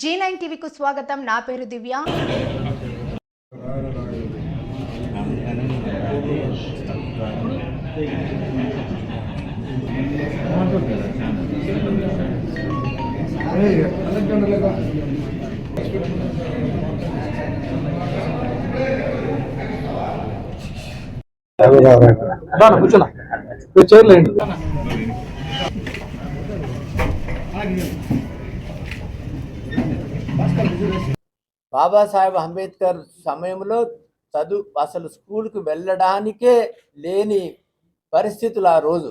G nine టీవీకు స్వాగతం. నా పేరు దివ్య. దాని కూర్చోనా? బాబాసాహెబ్ అంబేద్కర్ సమయంలో చదువు అసలు స్కూల్కి వెళ్ళడానికే లేని పరిస్థితులు ఆ రోజు.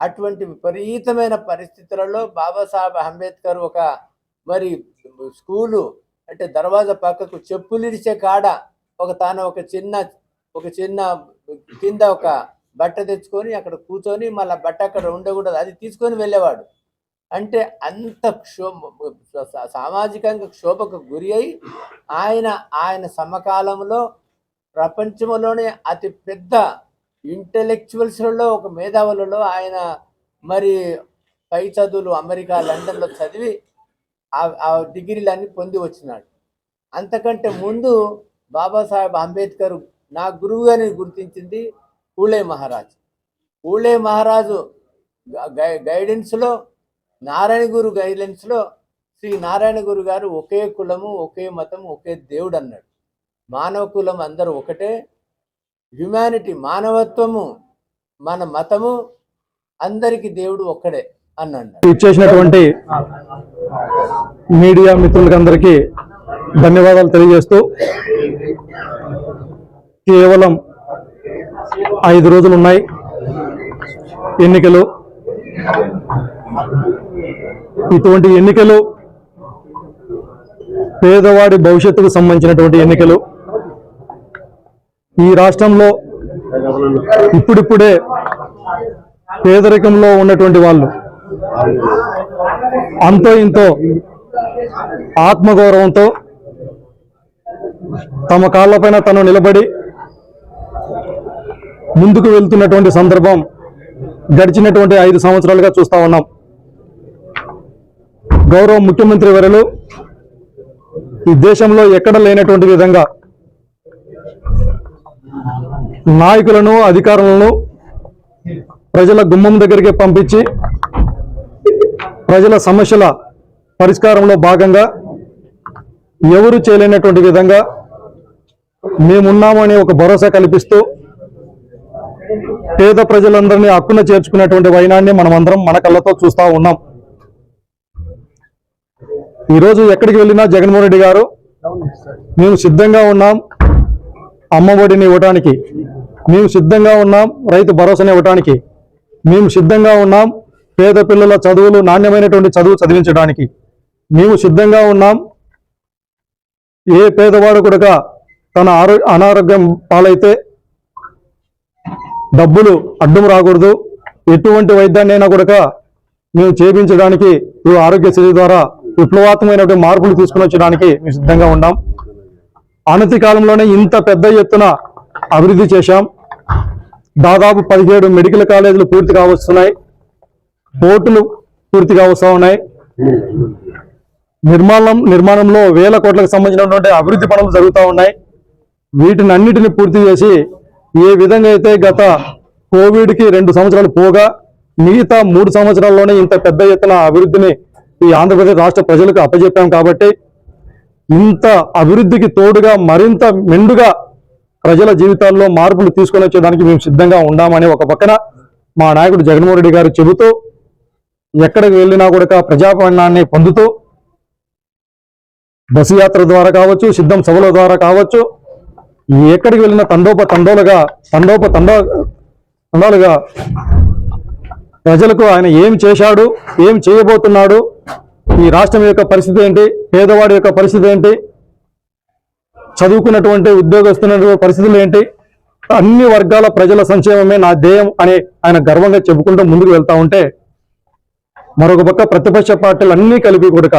అటువంటి విపరీతమైన పరిస్థితులలో బాబాసాహెబ్ అంబేద్కర్ ఒక మరి స్కూలు అంటే దర్వాజా పక్కకు చెప్పులిడిచే కాడ ఒక తాను ఒక చిన్న ఒక చిన్న కింద ఒక బట్ట తెచ్చుకొని అక్కడ కూర్చొని మళ్ళీ బట్ట అక్కడ ఉండకూడదు. అది తీసుకొని వెళ్ళేవాడు. అంటే అంత క్షోభ సామాజికంగా క్షోభకు గురి అయి ఆయన ఆయన సమకాలంలో ప్రపంచంలోనే అతి పెద్ద ఇంటెలెక్చువల్స్లలో ఒక మేధావులలో ఆయన మరి పై చదువులు అమెరికా లండన్లో చదివి ఆ- ఆ డిగ్రీలన్నీ పొంది వచ్చినాడు. అంతకంటే ముందు బాబాసాహెబ్ అంబేద్కర్ నా గురువుగా అని గుర్తించింది పూలే మహారాజ్. పూలే మహారాజు గై- గైడెన్స్లో నారాయణ గురు గైడ్లైన్స్లో శ్రీ నారాయణ గురు గారు ఒకే కులము ఒకే మతం ఒకే దేవుడు అన్నాడు. మానవ కులం అందరూ ఒకటే. హ్యుమానిటీ మానవత్వము మన మతము అందరికి దేవుడు ఒక్కడే అన్నాడు. ఇచ్చేసినటువంటి మీడియా మిత్రులకందరికీ ధన్యవాదాలు తెలియజేస్తూ కేవలం ఐదు రోజులు ఉన్నాయి. ఎన్నికలు ఇటువంటి ఎన్నికలు పేదవాడి భవిష్యత్తుకు సంబంధించినటువంటి ఎన్నికలు ఈ రాష్ట్రంలో ఇప్పుడిప్పుడే పేదరికంలో ఉన్నటువంటి వాళ్ళు అంతో ఇంతో ఆత్మగౌరవంతో తమ కాళ్ళపైన తను నిలబడి ముందుకు వెళ్తున్నటువంటి సందర్భం గడిచినటువంటి ఐదు సంవత్సరాలుగా చూస్తా ఉన్నాం. గౌరవ ముఖ్యమంత్రి వరలు ఈ దేశంలో ఎక్కడ లేనటువంటి విధంగా నాయకులను అధికారులను ప్రజల గుమ్మం దగ్గరికి పంపించి ప్రజల సమస్యల పరిష్కారంలో భాగంగా ఎవరు చేయలేనటువంటి విధంగా మేమున్నామని ఒక భరోసా కల్పిస్తూ పేద ప్రజలందరినీ హక్కున చేర్చుకునేటువంటి వైనాన్ని మనమందరం మన కళ్ళతో చూస్తూ ఉన్నాం. ఈరోజు ఎక్కడికి వెళ్ళినా జగన్మోహన్ రెడ్డి గారు మేము సిద్ధంగా ఉన్నాం అమ్మఒడిని ఇవ్వటానికి. మేము సిద్ధంగా ఉన్నాం రైతు భరోసాని ఇవ్వటానికి. మేము సిద్ధంగా ఉన్నాం పేద పిల్లల చదువులు నాణ్యమైనటువంటి చదువు చదివించడానికి. మేము సిద్ధంగా ఉన్నాం ఏ పేదవాడు కూడా తన ఆరో అనారోగ్యం పాలైతే డబ్బులు అడ్డం రాకూడదు. ఎటువంటి వైద్యాన్నైనా కూడా మేము చేపించడానికి ఈ ఆరోగ్యశ్రీ ద్వారా విప్లవాత్మకమైనటువంటి మార్పులు తీసుకుని వచ్చడానికి మేము సిద్ధంగా ఉన్నాం. అనతి కాలంలోనే ఇంత పెద్ద ఎత్తున అభివృద్ధి చేశాం. దాదాపు పదిహేడు మెడికల్ కాలేజీలు పూర్తి కావస్తున్నాయి. పోర్టులు పూర్తిగా వస్తూ ఉన్నాయి. నిర్మాణం నిర్మాణంలో వేల కోట్లకు సంబంధించినటువంటి అభివృద్ధి పనులు జరుగుతూ ఉన్నాయి. వీటిని అన్నిటిని పూర్తి చేసి ఏ విధంగా అయితే గత కోవిడ్కి రెండు సంవత్సరాలు పోగా మిగతా మూడు సంవత్సరాల్లోనే ఇంత పెద్ద ఎత్తున అభివృద్ధిని ఈ ఆంధ్రప్రదేశ్ రాష్ట్ర ప్రజలకు అప్పజెప్పాం కాబట్టి ఇంత అభివృద్ధికి తోడుగా మరింత మెండుగా ప్రజల జీవితాల్లో మార్పులు తీసుకొని వచ్చేదానికి మేము సిద్ధంగా ఉన్నామని ఒక పక్కన మా నాయకుడు జగన్మోహన్ రెడ్డి గారు చెబుతూ ఎక్కడికి వెళ్ళినా కూడా ప్రజాపాలనాన్ని పొందుతూ బస్సు యాత్ర ద్వారా కావచ్చు సిద్ధం సభల ద్వారా కావచ్చు ఎక్కడికి వెళ్ళినా తండోప తండోలుగా తండోప తండో తండాలుగా ప్రజలకు ఆయన ఏం చేశాడు ఏం చేయబోతున్నాడు ఈ రాష్ట్రం యొక్క పరిస్థితి ఏంటి? పేదవాడి యొక్క పరిస్థితి ఏంటి? చదువుకున్నటువంటి ఉద్యోగస్తున్నటువంటి పరిస్థితులు ఏంటి? అన్ని వర్గాల ప్రజల సంక్షేమమే నా ధ్యేయం అని ఆయన గర్వంగా చెప్పుకుంటూ ముందుకు వెళ్తా ఉంటే మరొక పక్క ప్రతిపక్ష పార్టీలు అన్నీ కలిపి కొడుక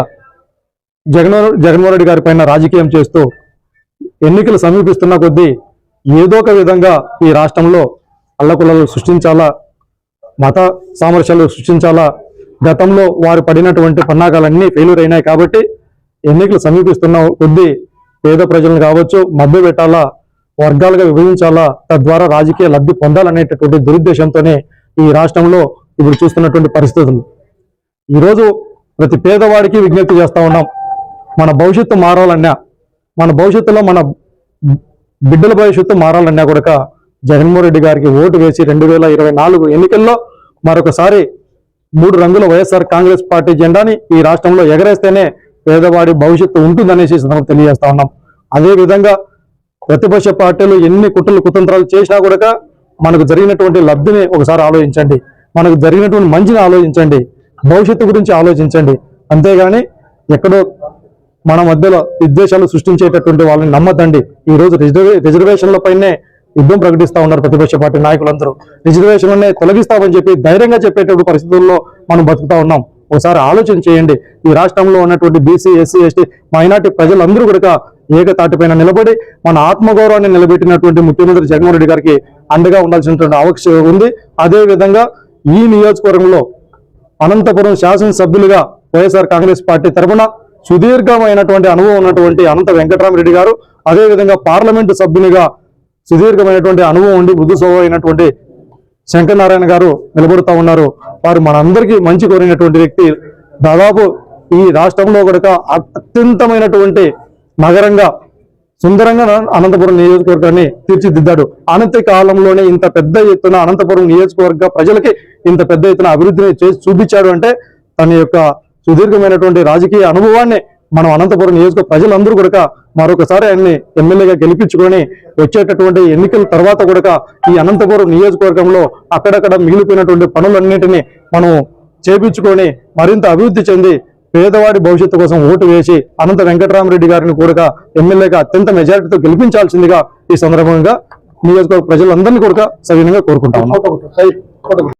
జగన్ జగన్మోహన్ రెడ్డి గారి పైన రాజకీయం చేస్తూ ఎన్నికలు సమీపిస్తున్న కొద్దీ ఏదో ఒక విధంగా ఈ రాష్ట్రంలో అల్లకుల్లలు సృష్టించాలా? మత సామరస్యాలు సృష్టించాలా? గతంలో వారు పడినటువంటి పన్నాకాలన్నీ ఫెయిల్యూర్ అయినాయి కాబట్టి ఎన్నికలు సమీపిస్తున్న కొద్దీ పేద ప్రజలను కావచ్చు మభ్య పెట్టాలా వర్గాలుగా విభజించాలా తద్వారా రాజకీయ లబ్ధి పొందాలనేటటువంటి దురుద్దేశంతోనే ఈ రాష్ట్రంలో ఇప్పుడు చూస్తున్నటువంటి పరిస్థితులు. ఈరోజు ప్రతి పేదవాడికి విజ్ఞప్తి చేస్తా ఉన్నాం మన భవిష్యత్తు మారాలన్నా మన భవిష్యత్తులో మన బిడ్డల భవిష్యత్తు మారాలన్నా కూడా జగన్మోహన్ రెడ్డి గారికి ఓటు వేసి రెండు వేల ఇరవై నాలుగు ఎన్నికల్లో మరొకసారి మూడు రంగుల వైఎస్ఆర్ కాంగ్రెస్ పార్టీ జెండాని ఈ రాష్ట్రంలో ఎగరేస్తేనే పేదవాడి భవిష్యత్తు ఉంటుందనేసి ఈ తెలియజేస్తా ఉన్నాం. అదే విధంగా ప్రతిపక్ష పార్టీలు ఎన్ని కుట్రలు కుతంత్రాలు చేసినా కూడా మనకు జరిగినటువంటి లబ్ధిని ఒకసారి ఆలోచించండి. మనకు జరిగినటువంటి మంచిని ఆలోచించండి. భవిష్యత్తు గురించి ఆలోచించండి. అంతేగాని ఎక్కడో మన మధ్యలో విద్వేషాలు సృష్టించేటటువంటి వాళ్ళని నమ్మద్దండి. ఈ రోజు రిజర్వే రిజర్వేషన్ల పైనే యుద్ధం ప్రకటిస్తా ఉన్నారు ప్రతిపక్ష పార్టీ నాయకులందరూ. రిజర్వేషన్లనే తొలగిస్తామని చెప్పి ధైర్యంగా చెప్పేటటువంటి పరిస్థితుల్లో మనం బతుకుతా ఉన్నాం. ఒకసారి ఆలోచన చేయండి. ఈ రాష్ట్రంలో ఉన్నటువంటి బీసీ ఎస్సీ ఎస్టీ మైనార్టీ ప్రజలందరూ కూడా ఏకతాటిపైన నిలబడి మన ఆత్మగౌరవాన్ని నిలబెట్టినటువంటి ముఖ్యమంత్రి జగన్మోహన్ రెడ్డి గారికి అండగా ఉండాల్సినటువంటి ఆవశ్యకత ఉంది. అదే విధంగా ఈ నియోజకవర్గంలో అనంతపురం శాసనసభ్యులుగా వైఎస్ఆర్ కాంగ్రెస్ పార్టీ తరఫున సుదీర్ఘమైనటువంటి అనుభవం ఉన్నటువంటి అనంత వెంకటరామరెడ్డి గారు అదేవిధంగా పార్లమెంటు సభ్యునిగా సుదీర్ఘమైనటువంటి అనుభవం ఉండి మృదు స్వభావం అయినటువంటి శంకరనారాయణ గారు నిలబడుతూ ఉన్నారు. వారు మనందరికీ మంచి కోరినటువంటి వ్యక్తి. దాదాపు ఈ రాష్ట్రంలో కూడా అత్యంతమైనటువంటి నగరంగా సుందరంగా అనంతపురం నియోజకవర్గాన్ని తీర్చిదిద్దాడు. అనంత కాలంలోనే ఇంత పెద్ద ఎత్తున అనంతపురం నియోజకవర్గ ప్రజలకి ఇంత పెద్ద ఎత్తున అభివృద్ధిని చేసి చూపించాడు అంటే తన యొక్క సుదీర్ఘమైనటువంటి రాజకీయ అనుభవాన్ని మనం అనంతపురం నియోజక ప్రజలందరూ కూడా మరొకసారి ఆయన్ని ఎమ్మెల్యేగా గెలిపించుకొని వచ్చేటటువంటి ఎన్నికల తర్వాత కూడా ఈ అనంతపురం నియోజకవర్గంలో అక్కడక్కడ మిగిలిపోయినటువంటి పనులన్నింటినీ మనం చేపించుకొని మరింత అభివృద్ధి చెంది పేదవాడి భవిష్యత్తు కోసం ఓటు వేసి అనంత వెంకటరామరెడ్డి గారిని కూడా ఎమ్మెల్యేగా అత్యంత మెజారిటీతో గెలిపించాల్సిందిగా ఈ సందర్భంగా నియోజకవర్గ ప్రజలందరినీ కూడా సవినంగా కోరుకుంటాము